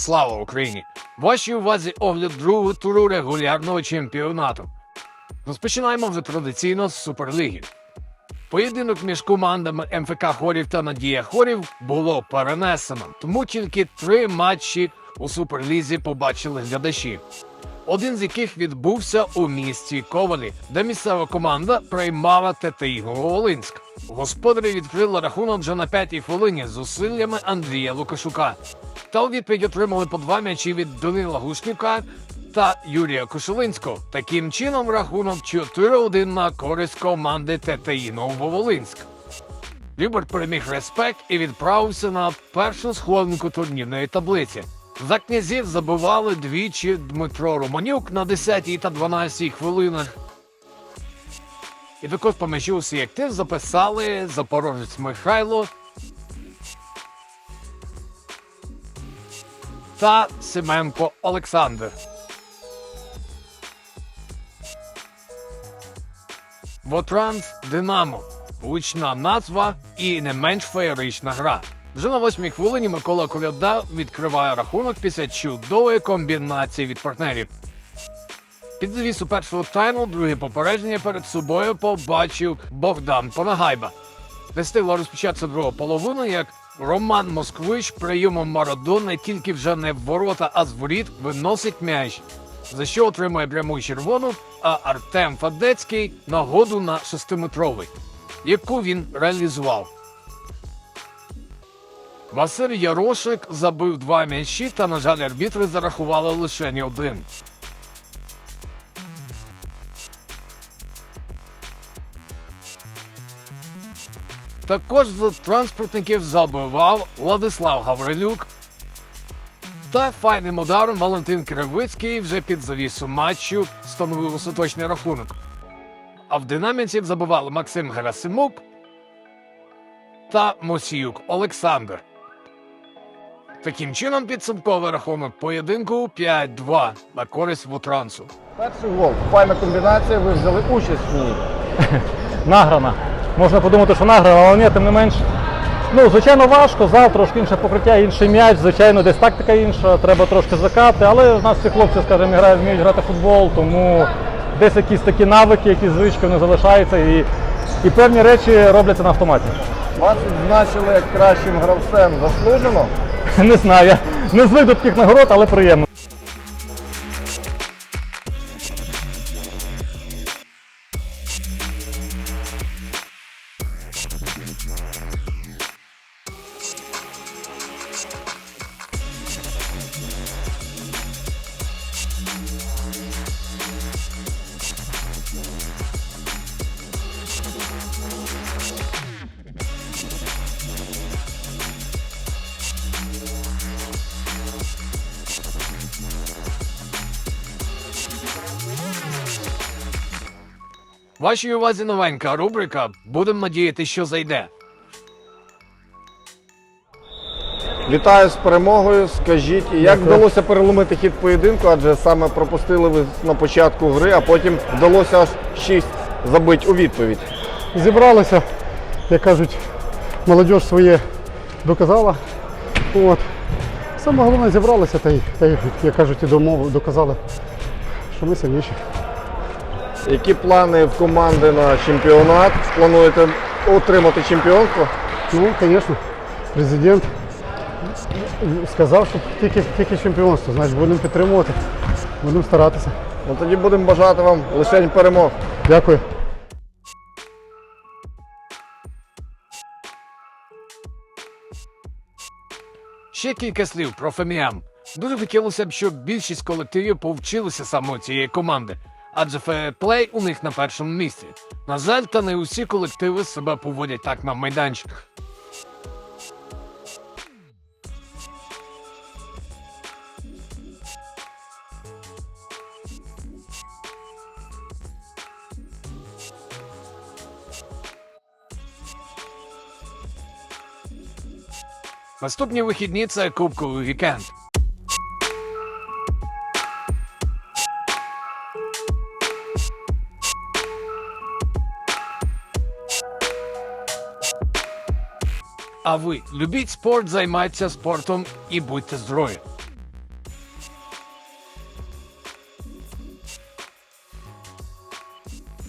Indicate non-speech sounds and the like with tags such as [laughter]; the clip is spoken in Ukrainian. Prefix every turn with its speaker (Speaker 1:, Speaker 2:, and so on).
Speaker 1: Слава Україні! Вашій увазі огляд другого туру регулярного чемпіонату. Розпочинаємо вже традиційно з Суперліги. Поєдинок між командами МФК Хорів та Надія Хорів було перенесено, тому тільки три матчі у Суперлізі побачили глядачі. Один з яких відбувся у місті Ковалі, де місцева команда приймала ТТІ Волинськ. Господарі відкрили рахунок вже на п'ятій хвилині з зусиллями Андрія Лукашука. Та у відповідь отримали по два м'ячі від Данила Гушнюка та Юрія Кошелинського. Таким чином рахунок 4-1 на користь команди ТТІ Нововолинськ. Любert переміг респект і відправився на першу сходинку турнірної таблиці. За князів забивали двічі Дмитро Романюк на 10 та 12 хвилинах. І також по м'ячу у актив записали запорожець Михайло та Семенко Олександр. Вотранс Динамо. Гучна назва і не менш феєрична гра. Вже на восьмій хвилині Микола Коляда відкриває рахунок після чудової комбінації від партнерів. Під завісу першого тайму друге попередження перед собою побачив Богдан Понагайба. Не встигла розпочатися друга половина, як Роман Москвич прийомом Марадона тільки вже не в ворота, а з воріт виносить м'яч, за що отримує пряму червону, а Артем Фадецький нагоду на шестиметровий, яку він реалізував. Василь Ярошик забив два м'ячі, та, на жаль, арбітри зарахували лише один. Також з транспортників забивав Владислав Гаврилюк. Та файним ударом Валентин Кривицький вже під завісу матчу встановив остаточний рахунок. А в динаміці забивали Максим Герасимук та Мосіюк Олександр. Таким чином підсумковий рахунок поєдинку 5-2 на користь Вутрансу.
Speaker 2: Перший гол. Файна комбінація, ви взяли участь в ній. [laughs]
Speaker 3: награна. Можна подумати, що награна, але ні, тим не менш. Ну, звичайно, важко, зал трошки інше покриття, інший м'яч, звичайно, десь тактика інша, треба трошки закати, але в нас ці хлопці, скажімо, грають, вміють грати в футбол, тому десь якісь такі навики, якісь звички вони залишаються і, і певні речі робляться на автоматі.
Speaker 2: Вас відзначили як кращим гравцем заслужено.
Speaker 3: Не знаю, я не звик до таких нагород, але приємно.
Speaker 1: Вашій увазі новенька рубрика. Будемо надіяти, що зайде.
Speaker 2: Вітаю з перемогою. Скажіть, як
Speaker 3: Дякую.
Speaker 2: вдалося переломити хід поєдинку, адже саме пропустили ви на початку гри, а потім вдалося аж 6 забити у відповідь.
Speaker 4: зібралися, як кажуть, молодь своє доказала. От. Саме головне зібралися та й, та й як кажуть, і домов доказали, що ми сильніші.
Speaker 2: Які плани в команди на чемпіонат? Плануєте отримати чемпіонство?
Speaker 4: Ну, звісно, президент сказав, що тільки, тільки чемпіонство, значить будемо підтримувати, будемо старатися.
Speaker 2: Ну тоді будемо бажати вам лише перемог.
Speaker 4: Дякую.
Speaker 1: Ще кілька слів про ФМІАМ. Дуже хотілося б, щоб більшість колективів повчилися саме цієї команди, адже фейерплей у них на першому місці. На жаль, та не усі колективи себе поводять так на майданчиках. Наступні вихідні це кубковий вікенд. А ви любіть спорт, займайтеся спортом і будьте здорові.